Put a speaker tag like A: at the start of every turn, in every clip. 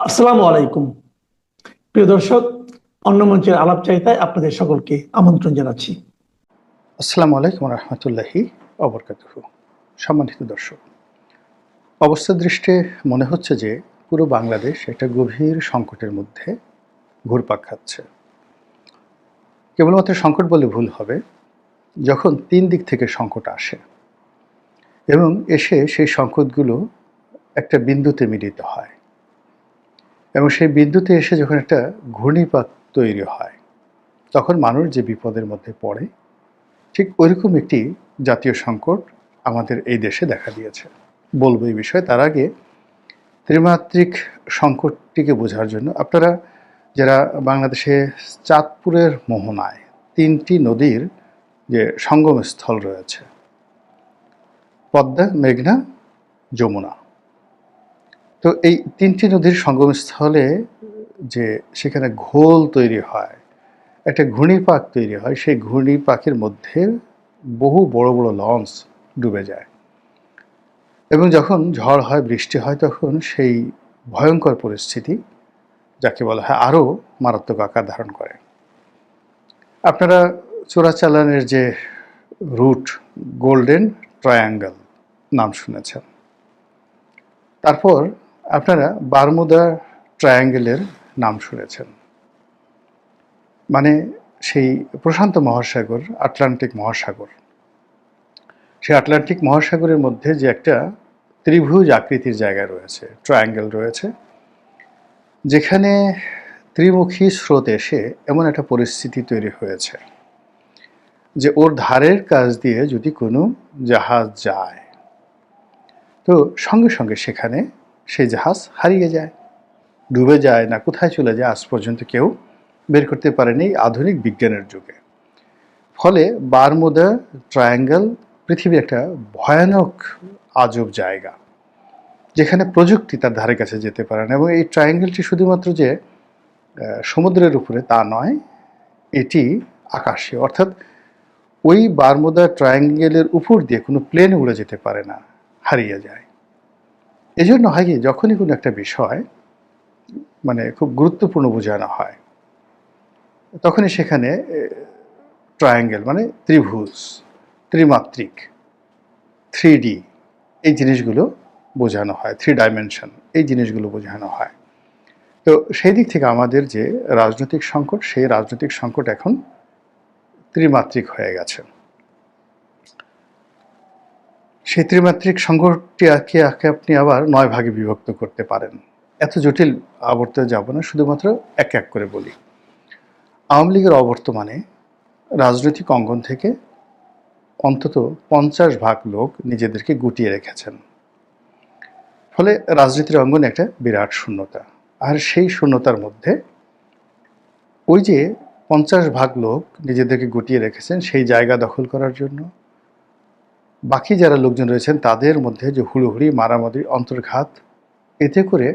A: আসসালামু আলাইকুম। প্রিয় দর্শক, অন্য মঞ্চের আলাপ চাইতায় আপনাদের সকলকে আমন্ত্রণ জানাচ্ছি।
B: আসসালামু আলাইকুম রহমতুল্লাহি অবরকাতুহ সম্মানিত দর্শক, অবস্থা দৃষ্টে মনে হচ্ছে যে পুরো বাংলাদেশ একটা গভীর সংকটের মধ্যে ঘুরপাক খাচ্ছে। কেবলমাত্র সংকট বলে ভুল হবে, যখন তিন দিক থেকে সংকট আসে এবং এসে সেই সংকটগুলো একটা বিন্দুতে মিলিত হয়। এবং সেই বিদ্যুতে এসে যখন একটা ঘূর্ণিপাক তৈরি হয়, তখন মানুষ যে বিপদের মধ্যে পড়ে, ঠিক ওইরকম একটি জাতীয় সংকট আমাদের এই দেশে দেখা দিয়েছে। বলব এই বিষয়ে, তার আগে ত্রিমাত্রিক সংকটটিকে বোঝার জন্য আপনারা যারা বাংলাদেশে চাঁদপুরের মোহনায় তিনটি নদীর যে সঙ্গমস্থল রয়েছে, পদ্মা, মেঘনা, যমুনা তো এই তিনটি নদীর সঙ্গমস্থলে যে সেখানে ঘোল তৈরি হয়, একটা ঘূর্ণিপাক তৈরি হয়, সেই ঘূর্ণিপাকের মধ্যে বহু বড় বড় লঞ্চ ডুবে যায়। এবং যখন ঝড় হয়, বৃষ্টি হয়, তখন সেই ভয়ঙ্কর পরিস্থিতি যাকে বলা হয় আরও মারাত্মক আকার ধারণ করে। আপনারা চোরাচালানের যে রুট গোল্ডেন ট্রায়াঙ্গেল নাম শুনেছেন। তারপর আপনারা বারমুদা ট্রায়াঙ্গেলের নাম শুনেছেন। মানে সেই প্রশান্ত মহাসাগর, আটলান্টিক মহাসাগর। সেই আটলান্টিক মহাসাগরের মধ্যে যে একটা ত্রিভুজ আকৃতির জায়গা রয়েছে, ট্রায়াঙ্গেল রয়েছে, যেখানে ত্রিমুখী স্রোত এসে এমন একটা পরিস্থিতি তৈরি হয়েছে যে ওর ধারের কাজ দিয়ে যদি কোনো জাহাজ যায়। তো সঙ্গে সঙ্গে সেখানে সেই জাহাজ হারিয়ে যায়, ডুবে যায় না কোথায় চলে যায় আজ পর্যন্ত কেউ বের করতে পারেনি আধুনিক বিজ্ঞানের যুগে। ফলে বারমুদা ট্রায়াঙ্গেল পৃথিবীর একটা ভয়ানক আজব জায়গা, যেখানে প্রযুক্তি তার ধারে কাছে যেতে পারে না এবং এই ট্রায়াঙ্গেলটি শুধুমাত্র যে সমুদ্রের উপরে তা নয়, এটি আকাশে। অর্থাৎ ওই বারমুদা ট্রায়াঙ্গেলের উপর দিয়ে কোনো প্লেন উড়ে যেতে পারে না, হারিয়ে যায়। এজন্য হয় কি, যখনই কোনো একটা বিষয় মানে খুব গুরুত্বপূর্ণ বোঝানো হয়, তখনই সেখানে ট্রায়াঙ্গেল মানে ত্রিভুজ, ত্রিমাত্রিক থ্রি ডি এই জিনিসগুলো বোঝানো হয় থ্রি ডাইমেনশন এই জিনিসগুলো বোঝানো হয়। তো সেই দিক থেকে আমাদের যে রাজনৈতিক সংকট, সেই রাজনৈতিক সংকট এখন ত্রিমাত্রিক হয়ে গেছে। সেই ত্রিমাত্রিক আঁকে আপনি আবার নয় ভাগে বিভক্ত করতে পারেন। এত জটিল আবর্তে যাব না, শুধুমাত্র এক এক করে বলি। আওয়ামী লীগের অবর্তমানে রাজনৈতিক অঙ্গন থেকে অন্তত পঞ্চাশ ভাগ লোক নিজেদেরকে গুটিয়ে রেখেছেন। ফলে রাজনীতির অঙ্গনে একটা বিরাট শূন্যতা। আর সেই শূন্যতার মধ্যে ওই যে পঞ্চাশ ভাগ লোক নিজেদেরকে গুটিয়ে রেখেছেন, সেই জায়গা দখল করার জন্য বাকি যারা লোকজন রয়েছেন, তাদের মধ্যে যে হুড়োহুড়ি, মারামারি, অন্তর্ঘাত, এতে করে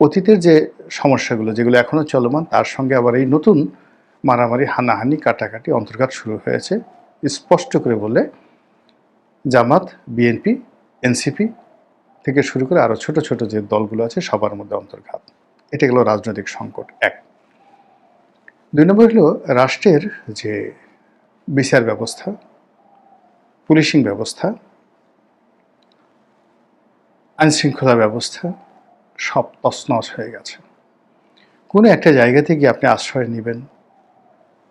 B: অতীতের যে সমস্যাগুলো, যেগুলো এখনও চলমান, তার সঙ্গে আবার এই নতুন মারামারি, হানাহানি, কাটাকাটি, অন্তর্ঘাত শুরু হয়েছে। স্পষ্ট করে বললে জামাত, বিএনপি, এনসিপি থেকে শুরু করে আরও ছোট ছোট যে দলগুলো আছে, সবার মধ্যে অন্তর্ঘাত। এটা গেল রাজনৈতিক সংকট এক। দুই নম্বর হলো রাষ্ট্রের যে বিচার ব্যবস্থা পুলিশিং ব্যবস্থা, আইনশৃঙ্খলা ব্যবস্থা সব তছনছ হয়ে গেছে। কোনো একটা জায়গা থেকে আপনি আশ্রয় নেবেন,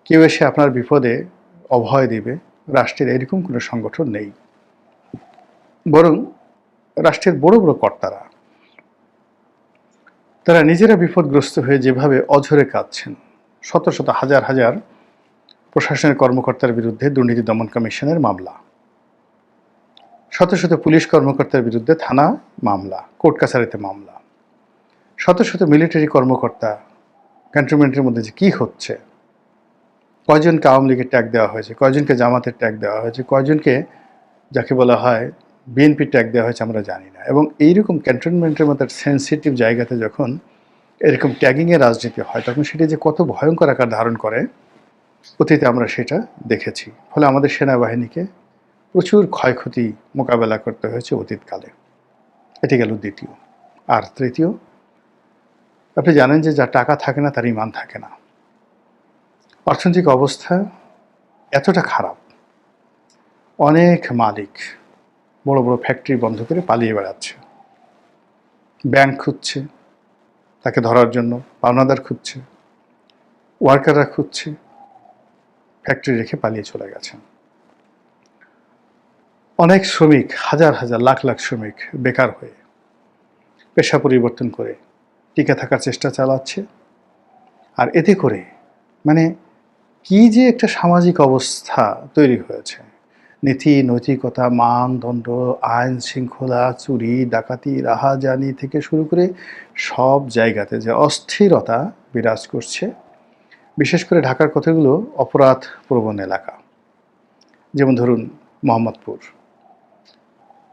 B: কেউ এসে আপনার বিপদে অভয় দেবে, রাষ্ট্রের এরকম কোনো সংগঠন নেই। বরং রাষ্ট্রের বড় বড় কর্তারা, তারা নিজেরা বিপদগ্রস্ত হয়ে যেভাবে অঝরে কাঁদছেন, শত শত হাজার হাজার প্রশাসনের কর্মকর্তার বিরুদ্ধে দুর্নীতি দমন কমিশনের মামলা। শত শত পুলিশ কর্মকর্তার বিরুদ্ধে থানা মামলা, কোর্ট কাছারিতে মামলা। শত শত মিলিটারি কর্মকর্তা ক্যান্টনমেন্টের মধ্যে যে কী হচ্ছে? কয়জনকে আওয়ামী লীগের ট্যাগ দেওয়া হয়েছে? কয়জনকে জামাতের ট্যাগ দেওয়া হয়েছে? কয়জনকে যাকে বলা হয় বিএনপি ট্যাগ দেওয়া হয়েছে আমরা জানি না। এবং এইরকম ক্যান্টনমেন্টের মতো সেন্সিটিভ জায়গাতে যখন এরকম ট্যাগিংয়ের রাজনীতি হয়, তখন সেটা যে কত ভয়ঙ্কর আকার ধারণ করে, অতীতে আমরা সেটা দেখেছি। ফলে আমাদের সেনাবাহিনীকে প্রচুর ক্ষয়ক্ষতি মোকাবেলা করতে হয়েছে অতীতকালে। এটি গেল দ্বিতীয়। আর তৃতীয়, আপনি জানেন যে যার টাকা থাকে না, তার ইমান থাকে না। অর্থনৈতিক অবস্থা এতটা খারাপ। অনেক মালিক বড় বড় ফ্যাক্টরি বন্ধ করে পালিয়ে বেড়াচ্ছে। ব্যাংক খুঁজছে, তাকে ধরার জন্য পাওনাদার খুঁজছে, ওয়ার্কাররা খুঁজছে, ফ্যাক্টরি রেখে পালিয়ে চলে গেছেন। অনেক শ্রমিক, হাজার হাজার, লাখ লাখ শ্রমিক বেকার হয়ে পেশা পরিবর্তন করে টিকে থাকার চেষ্টা চালাচ্ছে। আর এতে করে মানে কি যে একটা সামাজিক অবস্থা তৈরি হয়েছে। নীতি, নৈতিকতা, মানদণ্ড, আইন শৃঙ্খলা, চুরি, ডাকাতি, রাহাজানি থেকে শুরু করে সব জায়গাতে যে অস্থিরতা বিরাজ করছে, বিশেষ করে ঢাকার কথাগুলো অপরাধ প্রবণ এলাকা। যেমন ধরুন মোহাম্মদপুর।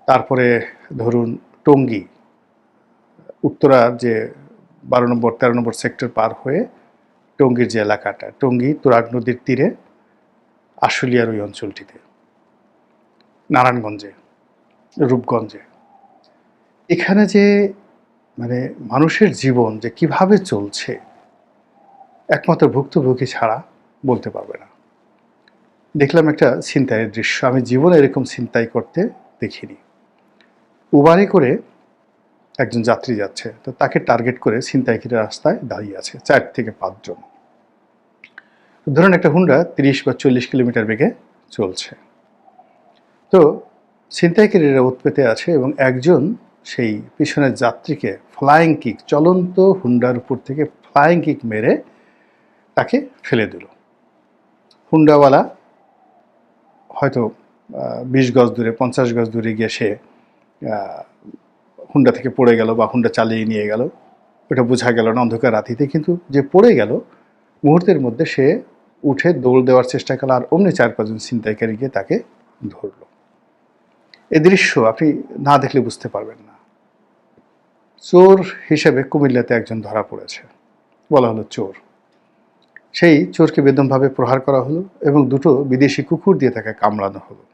B: তারপরে ধরুন টঙ্গী উত্তরার যে বারো নম্বর, তেরো নম্বর সেক্টর পার হয়ে টঙ্গীর যে এলাকাটা, টঙ্গী তুরাগ নদীর তীরে আশুলিয়ার ওই অঞ্চলটিতে, নারায়ণগঞ্জে, রূপগঞ্জে। এখানে যে মানে মানুষের জীবন যে কীভাবে চলছে, একমাত্র ভুক্তভোগী ছাড়া বলতে পারবে না। দেখলাম একটা ছিনতাইয়ের দৃশ্য, আমি জীবনে এরকম ছিনতাই করতে দেখিনি। উবারে করে একজন যাত্রী যাচ্ছে, তো তাকে টার্গেট করে ছিনতাইকারী রাস্তায় দাঁড়িয়ে আছে চার থেকে পাঁচজন। ধরুন একটা হুন্ডা তিরিশ বা চল্লিশ কিলোমিটার বেগে চলছে। তো ছিনতাইকারীরা উৎপেতে আছে এবং একজন সেই পিছনের যাত্রীকে ফ্লাইং কিক চলন্ত হুন্ডার উপর থেকে ফ্লাইং কিক মেরে তাকে ফেলে দিল। হুন্ডাওয়ালা হয়তো বিশ গজ দূরে, পঞ্চাশ গজ দূরে গিয়ে সে হুন্ডা থেকে পড়ে গেল বা হুন্ডা চালিয়ে নিয়ে গেল, ওটা বোঝা গেল না অন্ধকার রাতিতে, কিন্তু যে পড়ে গেল, মুহূর্তের মধ্যে সে উঠে দৌড় দেওয়ার চেষ্টা করল আর অমনি চার পাঁচজন ছিনতাইকারী গিয়ে তাকে ধরলো। এ দৃশ্য আপনি না দেখলে বুঝতে পারবেন না। চোর হিসেবে কুমিল্লাতে একজন ধরা পড়েছে, বলা হলো চোর। সেই চোরকে বেদমভাবে প্রহার করা হলো এবং দুটো বিদেশি কুকুর দিয়ে তাকে কামড়ানো হলো।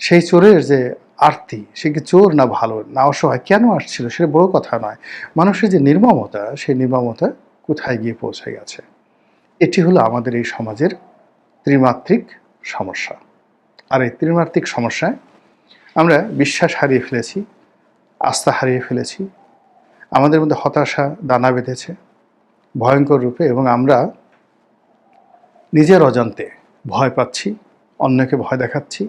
B: সেই চোরের যে আরতি, সে কি চোর না ভালো? না অসহায়? কেন আসছিল? সেটা বড় কথা নয়। মানুষের যে নির্মমতা, সেই নির্মমতা কোথায় গিয়ে পৌঁছে গেছে? এটি হলো আমাদের এই সমাজের ত্রিমাত্রিক সমস্যা। আর এই ত্রিমাত্রিক সমস্যায় আমরা বিশ্বাস হারিয়ে ফেলেছি, আস্থা হারিয়ে ফেলেছি, আমাদের মধ্যে হতাশা দানা বেঁধেছে, ভয়ঙ্কর রূপে, এবং আমরা নিজের অজান্তে ভয় পাচ্ছি, অন্যকে ভয় দেখাচ্ছি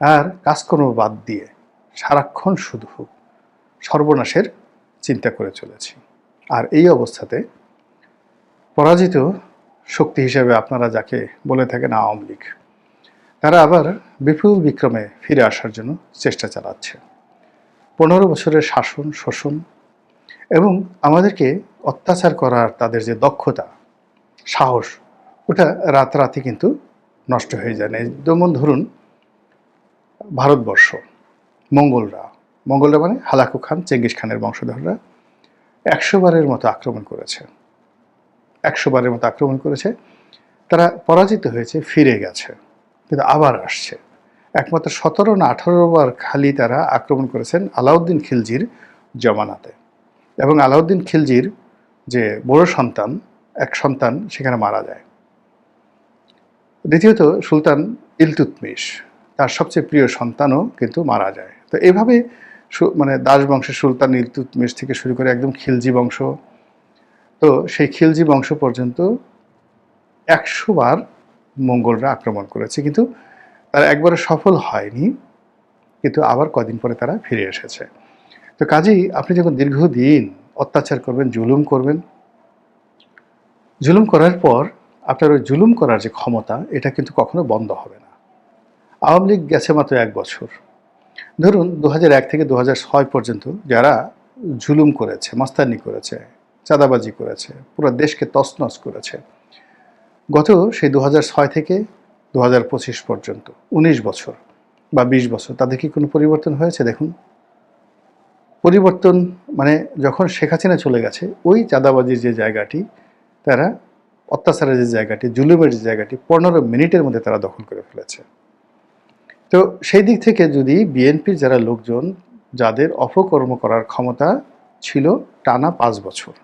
B: আর কাজকর্ম বাদ দিয়ে সারাক্ষণ শুধু সর্বনাশের চিন্তা করে চলেছি। আর এই অবস্থাতে পরাজিত শক্তি হিসেবে আপনারা যাকে বলে থাকেন আওয়ামী লীগ, তারা আবার বিপুল বিক্রমে ফিরে আসার জন্য চেষ্টা চালাচ্ছে। পনেরো বছরের শাসন, শোষণ এবং আমাদেরকে অত্যাচার করার তাদের যে দক্ষতা, সাহস, ওটা রাতারাতি কিন্তু নষ্ট হয়ে যায় না। যেমন ধরুন ভারতবর্ষ, মঙ্গলরা মঙ্গলরা মানে হালাকু খান, চেঙ্গিস খানের বংশধররা, একশো বারের মতো আক্রমণ করেছে। একশো বারের মতো আক্রমণ করেছে। তারা পরাজিত হয়েছে, ফিরে গেছে, কিন্তু আবার আসছে। একমাত্র সতেরো না আঠারো বার খালি তারা আক্রমণ করেছেন আলাউদ্দিন খিলজির জমানাতে। এবং আলাউদ্দিন খিলজির যে বড় সন্তান, এক সন্তান সেখানে মারা যায়। দ্বিতীয়ত সুলতান ইলতুতমিশ সবচেয়ে প্রিয় সন্তানও কিন্তু মারা যায়। তো এভাবে মানে দাস বংশের সুলতান ইলতুতমিশ থেকে শুরু করে একদম খিলজি বংশ। তো সেই খিলজি বংশ পর্যন্ত একশো বার মঙ্গলরা আক্রমণ করেছে। কিন্তু তারা একবারে সফল হয়নি, কিন্তু আবার কদিন পরে তারা ফিরে এসেছে। তো কাজেই আপনি যখন দীর্ঘদিন অত্যাচার করবেন, জুলুম করবেন, জুলুম করার পর আপনার ওই জুলুম করার যে ক্ষমতা, এটা কিন্তু কখনো বন্ধ হবে আওয়ামী লীগ গেছে মাত্র এক বছর। ধরুন দু থেকে দু হাজার ছয় পর্যন্ত যারা জুলুম করেছে, মাস্তানি করেছে, চাঁদাবাজি করেছে, পুরো দেশকে তছনছ করেছে। গত সেই দু হাজার ছয় থেকে দু হাজার পঁচিশ পর্যন্ত ১৯ বছর বা ২০ বছর, তাদের কি কোনো পরিবর্তন হয়েছে দেখুন? পরিবর্তন মানে যখন শেখ হাসিনা চলে গেছে, ওই চাঁদাবাজির যে জায়গাটি, তারা অত্যাচারের যে জায়গাটি, জুলুমের যে জায়গাটি, পনেরো মিনিটের মধ্যে তারা দখল করে ফেলেছে। তো সেই দিক থেকে যদি বিএনপির যারা লোকজন, যাদের অপকর্ম করার ক্ষমতা ছিল টানা পাঁচ বছর,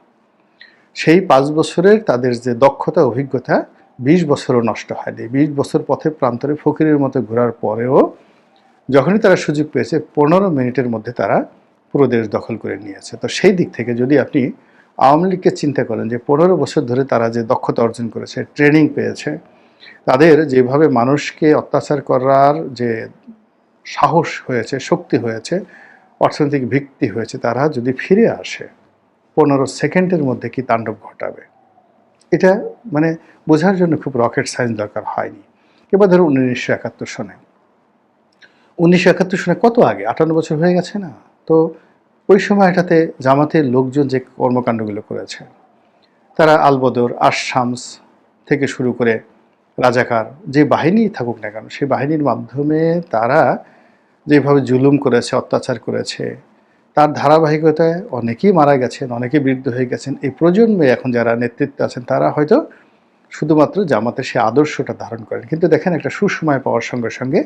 B: সেই পাঁচ বছরের তাদের যে দক্ষতা, অভিজ্ঞতা বিশ বছরও নষ্ট হয়নি। বিশ বছর পথে প্রান্তরে ফকিরের মতো ঘোরার পরেও যখনই তারা সুযোগ পেয়েছে, পনেরো মিনিটের মধ্যে তারা পুরো দেশ দখল করে নিয়েছে। তো সেই দিক থেকে যদি আপনি আওয়ামী লীগকে চিন্তা করেন যে পনেরো বছর ধরে তারা যে দক্ষতা অর্জন করেছে, ট্রেনিং পেয়েছে তাদের যেভাবে মানুষকে অত্যাচার করার যে সাহস হয়েছে, শক্তি হয়েছে, অর্থনৈতিক ভিত্তি হয়েছে, তারা যদি ফিরে আসে, পনেরো সেকেন্ডের মধ্যে কি তাণ্ডব ঘটাবে? এটা মানে বোঝার জন্য খুব রকেট সায়েন্স দরকার হয়নি। এবার ধরো উনিশশো একাত্তর সনে। উনিশশো একাত্তর সনে কত আগে? আটান্ন বছর হয়ে গেছে না? তো ওই সময়টাতে জামাতের লোকজন যে কর্মকাণ্ডগুলো করেছে, তারা আলবদর আশামস থেকে শুরু করে রাজাকার, যে বাহিনী থাকুক না কেন, সেই বাহিনীর মাধ্যমে তারা যেভাবে জুলুম করেছে, অত্যাচার করেছে, তার ধারাবাহিকতায় অনেকেই মারা গেছেন, অনেকেই বৃদ্ধ হয়ে গেছেন। এই প্রজন্মে এখন যারা নেতৃত্বে আছেন, তারা হয়তো শুধুমাত্র জামাতের সেই আদর্শটা ধারণ করেন। কিন্তু দেখেন, একটা সুসময় পাওয়ার সঙ্গে সঙ্গে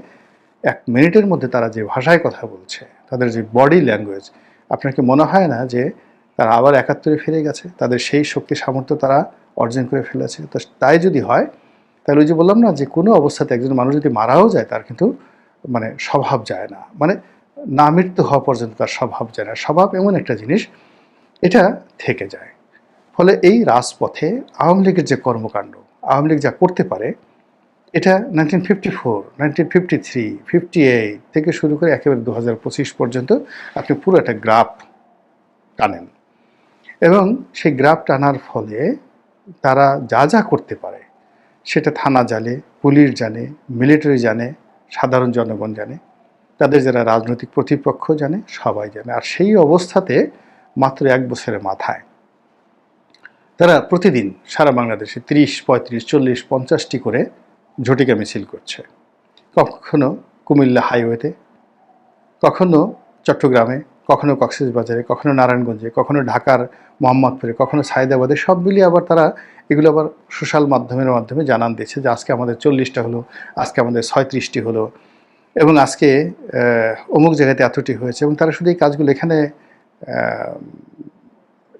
B: এক মিনিটের মধ্যে তারা যে ভাষায় কথা বলছে, তাদের যে বডি ল্যাঙ্গুয়েজ আপনার কি মনে হয় না যে তারা আবার একাত্তরে ফিরে গেছে? তাদের সেই শক্তি সামর্থ্য তারা অর্জন করে ফেলেছে। তো তাই যদি হয় তাহলে ওই যে বললাম না যে কোনো অবস্থাতে একজন মানুষ যদি মারাও যায়, তার কিন্তু মানে স্বভাব যায় না। মানে না মৃত্যু হওয়া পর্যন্ত তার স্বভাব যায় না। স্বভাব এমন একটা জিনিস, এটা থেকে যায়। ফলে এই রাজপথে আওয়ামী লীগের যে কর্মকাণ্ড, আওয়ামী লীগ যা করতে পারে, এটা nineteen fifty four nineteen fifty three fifty eight থেকে শুরু করে একেবারে দু হাজার পঁচিশ পর্যন্ত আপনি পুরো একটা গ্রাফ টানেন। এবং সেই গ্রাফ টানার ফলে তারা যা যা করতে পারে সেটা থানা জানে, পুলিশ জানে মিলিটারি জানে, সাধারণ জনগণ জানে, তাদের যারা রাজনৈতিক প্রতিপক্ষ জানে, সবাই জানে। আর সেই অবস্থাতে মাত্র এক বছরের মাথায় তারা প্রতিদিন সারা বাংলাদেশে তিরিশ, পঁয়ত্রিশ, চল্লিশ, পঞ্চাশটি করে ঝটিকা মিছিল করছে। কখনো কুমিল্লা হাইওয়েতে কখনো চট্টগ্রামে কখনো কক্সবাজারে, কখনো নারায়ণগঞ্জে, কখনো ঢাকার মোহাম্মদপুরে, কখনো সায়দাবাদে, সব মিলিয়ে আবার তারা এগুলো আবার সোশ্যাল মাধ্যমের মাধ্যমে জানান দিয়েছে যে আজকে আমাদের চল্লিশটা হলো, আজকে আমাদের ছয়ত্রিশটি হলো এবং আজকে অমুক জায়গাতে এতটি হয়েছে এবং তারা শুধু এই কাজগুলো এখানে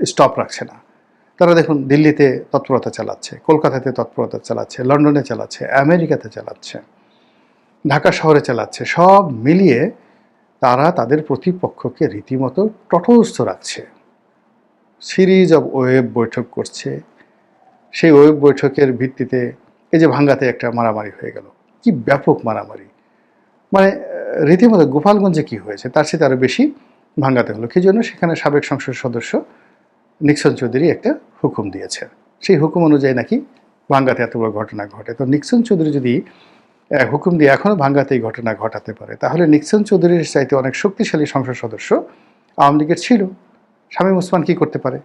B: স্টপ রাখছে না। তারা দেখুন দিল্লিতে তৎপরতা চালাচ্ছে, কলকাতাতে তৎপরতা চালাচ্ছে, লন্ডনে চালাচ্ছে, আমেরিকাতে চালাচ্ছে, ঢাকা শহরে চালাচ্ছে, সব মিলিয়ে তারা তাদের প্রতিপক্ষকে রীতিমতো তটস্থ রাখছে। সিরিজ অব ওয়েব বৈঠক করছে। সেই ওয়েব বৈঠকের ভিত্তিতে এই যে ভাঙ্গাতে একটা মারামারি হয়ে গেল। কি ব্যাপক মারামারি। মানে রীতিমতো গোপালগঞ্জে কি হয়েছে তার সাথে আরও বেশি ভাঙ্গাতে হলো। কি জন্য? সেখানে সাবেক সংসদ সদস্য নিক্সন চৌধুরী একটা হুকুম দিয়েছে। সেই হুকুম অনুযায়ী নাকি ভাঙ্গাতে এত বড় ঘটনা ঘটে। তো নিক্সন চৌধুরী যদি হুকুম দিয়ে এখনও ভাঙ্গাতে এই ঘটনা ঘটাতে পারে। তাহলে নিক্সন চৌধুরীর চাইতে অনেক শক্তিশালী সংসদ সদস্য আওয়ামী লীগের ছিল। শামীম ওসমান কি করতে পারে?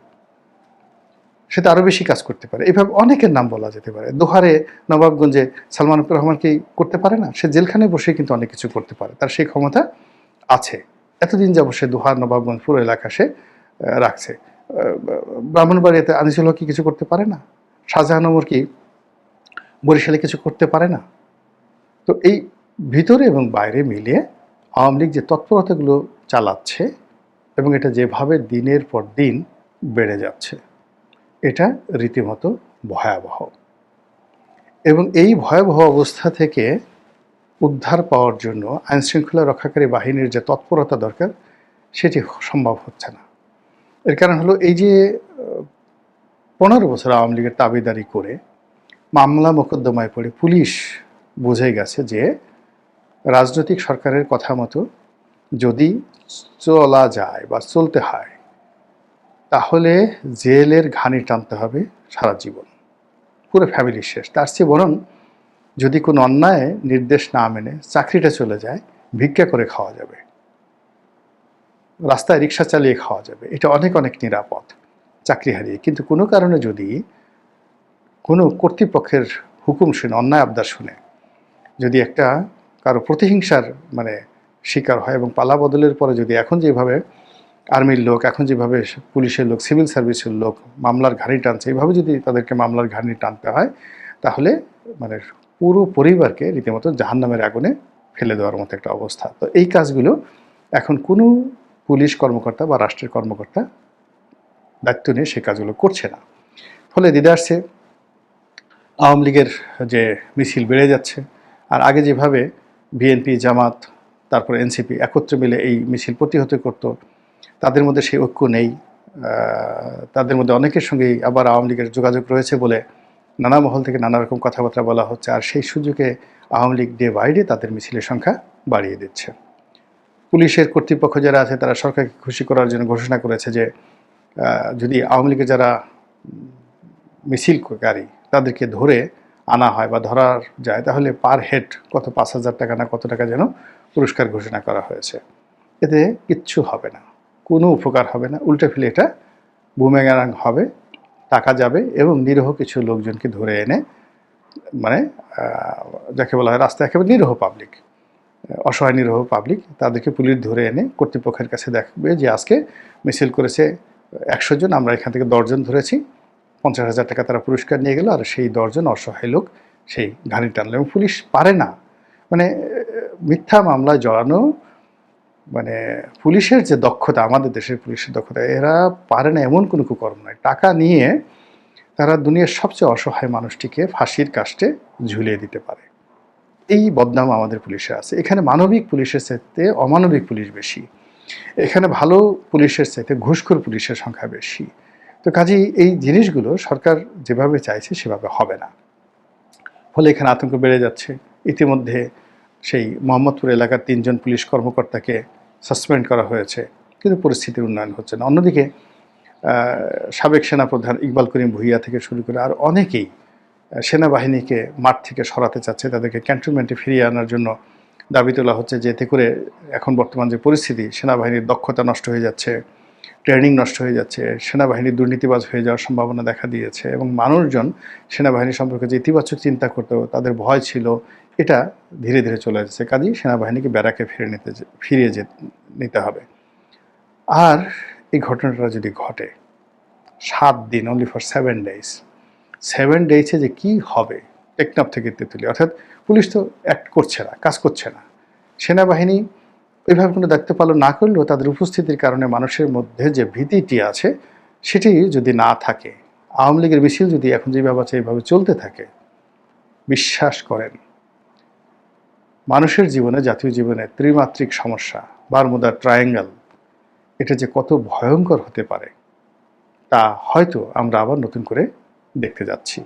B: সে তো আরও বেশি কাজ করতে পারে। এভাবে অনেকের নাম বলা যেতে পারে। দোহারে নবাবগঞ্জে সালমান রহমান কি করতে পারে না? সে জেলখানে বসে কিন্তু অনেক কিছু করতে পারে। তার সেই ক্ষমতা আছে। এতদিন যাব সে দোহার, নবাবগঞ্জ পুরো এলাকা সে রাখছে। ব্রাহ্মণবাড়িয়াতে আনিসুল হক কি কিছু করতে পারে না? শাহজাহান ওমর কি বরিশালে কিছু করতে পারে না? তো এই ভিতরে এবং বাইরে মিলিয়ে আওয়ামী লীগ যে তৎপরতাগুলো চালাচ্ছে এবং এটা যেভাবে দিনের পর দিন বেড়ে যাচ্ছে, এটা রীতিমতো ভয়াবহ। এবং এই ভয়াবহ অবস্থা থেকে উদ্ধার পাওয়ার জন্য আইনশৃঙ্খলা রক্ষাকারী বাহিনীর যে তৎপরতা দরকার, সেটি সম্ভব হচ্ছে না। এর কারণ হলো এই যে পনেরো বছর আওয়ামী লীগের দাবিদারি করে মামলা মোকদ্দমায় পড়ে পুলিশ বুঝে গেছে যে রাজনৈতিক সরকারের কথা মতো যদি চলা যায় বা চলতে হয়, তাহলে জেলের ঘানি টানতে হবে সারা জীবন। পুরো ফ্যামিলি শেষ। তার চেয়ে বরং যদি কোনো অন্যায় নির্দেশ না মেনে চাকরিটা চলে যায়, ভিক্ষা করে খাওয়া যাবে। রাস্তায় রিক্সা চালিয়ে খাওয়া যাবে। এটা অনেক অনেক নিরাপদ চাকরি হারিয়ে। কিন্তু কোনো কারণে যদি কোনো কর্তৃপক্ষের হুকুম শুনে, অন্যায় আবদার শুনে যদি একটা কারও প্রতিহিংসার মানে শিকার হয় এবং পালা বদলের পরে যদি এখন যেভাবে আর্মির লোক, এখন যেভাবে পুলিশের লোক, সিভিল সার্ভিসের লোক মামলার ঘানি টানছে এইভাবে যদি তাদেরকে মামলার ঘানি টানতে হয়, তাহলে মানে পুরো পরিবারকে রীতিমতো জাহান্নামের আগুনে ফেলে দেওয়ার মতো একটা অবস্থা। তো এই কাজগুলো এখন কোনো পুলিশ কর্মকর্তা বা রাষ্ট্রের কর্মকর্তা দায়িত্ব নিয়ে সেই কাজগুলো করছে না। ফলে দিদা আসছে আওয়ামী লীগের যে মিছিল বেড়ে যাচ্ছে। আর আগে যেভাবে বিএনপি, জামাত, তারপর এনসিপি একত্রে মিলে এই মিছিল প্রতিহত করত, তাদের মধ্যে সেই ঐক্য নেই। তাদের মধ্যে অনেকের সঙ্গেই আবার আওয়ামী লীগের যোগাযোগ রয়েছে বলে নানা মহল থেকে নানা রকম কথাবার্তা বলা হচ্ছে। আর সেই সুযোগে আওয়ামী লীগ ডে বাইরে তাদের মিছিলের সংখ্যা বাড়িয়ে দিচ্ছে। পুলিশের কর্তৃপক্ষ যারা আছে, তারা সরকারকে খুশি করার জন্য ঘোষণা করেছে যে যদি আওয়ামী লীগের যারা মিছিলকারী, তাদেরকে ধরে আনা হয় বা ধরার যায়, তাহলে পার হেড কত পাঁচ হাজার টাকা না কত টাকা যেন পুরস্কার ঘোষণা করা হয়েছে। এতে কিচ্ছু হবে না, কোনো উপকার হবে না, উল্টে ফেলে এটা বুমেগাং হবে, টাকা যাবে এবং নিরীহ কিছু লোকজনকে ধরে এনে মানে যাকে বলা হয় রাস্তায় একেবারে নিরীহ পাবলিক অসহায় নিরীহ পাবলিক তাদেরকে পুলিশ ধরে এনে কর্তৃপক্ষের কাছে দেখবে যে আজকে মিছিল করেছে একশো জন, আমরা এখান থেকে দশজন ধরেছি। পঞ্চাশ হাজার টাকা তারা পুরস্কার নিয়ে গেল, আর সেই দশজন অসহায় লোক সেই ঘানি টানলো এবং পুলিশ পারে না। মানে মিথ্যা মামলায় জড়ানো মানে পুলিশের যে দক্ষতা, আমাদের দেশের পুলিশের দক্ষতা, এরা পারে না এমন কোনো কুকর্ম নয়। টাকা নিয়ে তারা দুনিয়ার সবচেয়ে অসহায় মানুষটিকে ফাঁসির কাস্টে ঝুলিয়ে দিতে পারে। এই বদনাম আমাদের পুলিশে আছে। এখানে মানবিক পুলিশের চাইতে অমানবিক পুলিশ বেশি। এখানে ভালো পুলিশের চাইতে ঘুষখোর পুলিশের সংখ্যা বেশি। তো কাজেই এই জিনিসগুলো সরকার যেভাবে চাইছে সেভাবে হবে না। ফলে এখানে আতঙ্ক বেড়ে যাচ্ছে। ইতিমধ্যে সেই মোহাম্মদপুর এলাকার তিনজন পুলিশ কর্মকর্তাকে সাসপেন্ড করা হয়েছে। কিন্তু পরিস্থিতির উন্নয়ন হচ্ছে না। অন্যদিকে সাবেক সেনাপ্রধান ইকবাল করিম ভুইয়া থেকে শুরু করে আর অনেকেই সেনাবাহিনীকে মাঠ থেকে সরাতে চাচ্ছে, তাদেরকে ক্যান্টনমেন্টে ফিরিয়ে আনার জন্য দাবি তোলা হচ্ছে যে এতে করে এখন বর্তমান যে পরিস্থিতি, সেনাবাহিনীর দক্ষতা নষ্ট হয়ে যাচ্ছে। ট্রেনিং নষ্ট হয়ে যাচ্ছে, সেনাবাহিনী দুর্নীতিবাজ হয়ে যাওয়ার সম্ভাবনা দেখা দিয়েছে এবং মানুষজন সেনাবাহিনী সম্পর্কে যে ইতিবাচক চিন্তা করতো, তাদের ভয় ছিল, এটা ধীরে ধীরে চলে যাচ্ছে কাজেই সেনাবাহিনীকে ব্যারাকে ফিরে নিতে ফিরিয়ে যে, নিতে হবে। আর এই ঘটনাটা যদি ঘটে, সাত দিন only for seven days seven ডেজে যে কি হবে, টেকনাফ থেকে তেঁতুলি অর্থাৎ পুলিশ তো অ্যাক্ট করছে না, কাজ করছে না। সেনাবাহিনী ওইভাবে কোনো দায়িত্ব পালন না করলেও তাদের উপস্থিতির কারণে মানুষের মধ্যে যে ভীতিটি আছে, সেটি যদি না থাকে, আওয়ামী লীগের মিছিল যদি এখন যেভাবে আছে এইভাবে চলতে থাকে, বিশ্বাস করেন, মানুষের জীবনে, জাতীয় জীবনে ত্রিমাত্রিক সমস্যা বারমুদা ট্রায়াঙ্গেল, এটা যে কত ভয়ঙ্কর হতে পারে, তা হয়তো আমরা আবার নতুন করে দেখতে যাচ্ছি।